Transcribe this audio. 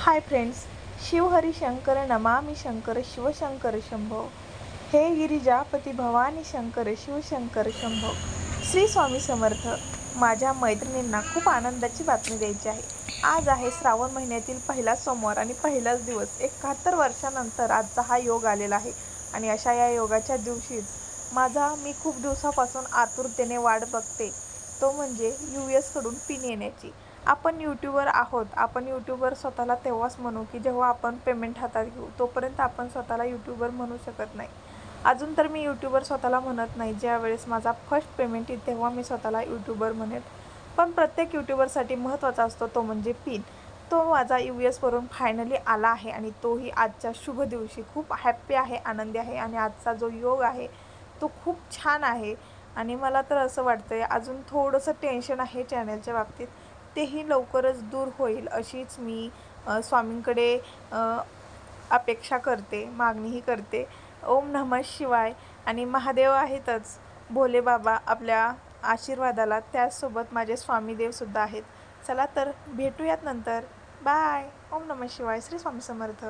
हाय friends Shivhari Shankar नमामि शंकर शिवशंकर शंभो। हे गिरिजापती भवानी शंकर शिवशंकर शंभो। श्री स्वामी समर्थ माझ्या मैत्रिणींना खूप आनंदाची बातमी द्यायची आहे. आज आहे श्रावण महिन्यातील पहिला सोमवार आणि पहिलाच दिवस. एकाहत्तर वर्षानंतर आजचा हा योग आलेला आहे. आणि अशा या योगाच्या दिवशीच माझा मी खूप दिवसापासून आतुरतेने वाट बघते. तो म्हणजे यू एसकडून पिन येण्याची आपण यूट्यूबर आहोत. आपण यूट्यूबवर स्वतःला तेव्हाच म्हणू की जेव्हा आपण पेमेंट हातात घेऊ तोपर्यंत आपण स्वतःला यूट्यूबर म्हणू शकत नाही. अजून तर मी यूट्यूबर स्वतःला म्हणत नाही. ज्यावेळेस माझा फर्स्ट पेमेंट येईल तेव्हा मी स्वतःला यूट्यूबर म्हणेन. पण प्रत्येक यूट्यूबरसाठी महत्त्वाचा असतो तो म्हणजे पिन तो माझा यू एसवरून फायनली आला आहे आणि तोही आजच्या शुभ दिवशी. खूप हॅप्पी आहे आनंदी आहे आणि आजचा जो योग आहे तो खूप छान आहे. आणि मला तर असं वाटतं आहे अजून थोडंसं टेन्शन आहे चॅनलच्या बाबतीत. तेही लवकरच दूर होईल अशीच मी स्वामींकडे अपेक्षा करते मागणीही करते. ओम नमः शिवाय. आणि महादेव आहेतच. भोले बाबा आपल्या आशीर्वादाला त्याचसोबत माझे स्वामीदेवसुद्धा आहेत. चला तर भेटूयात नंतर. बाय. ओम नमः शिवाय. श्री स्वामी समर्थ.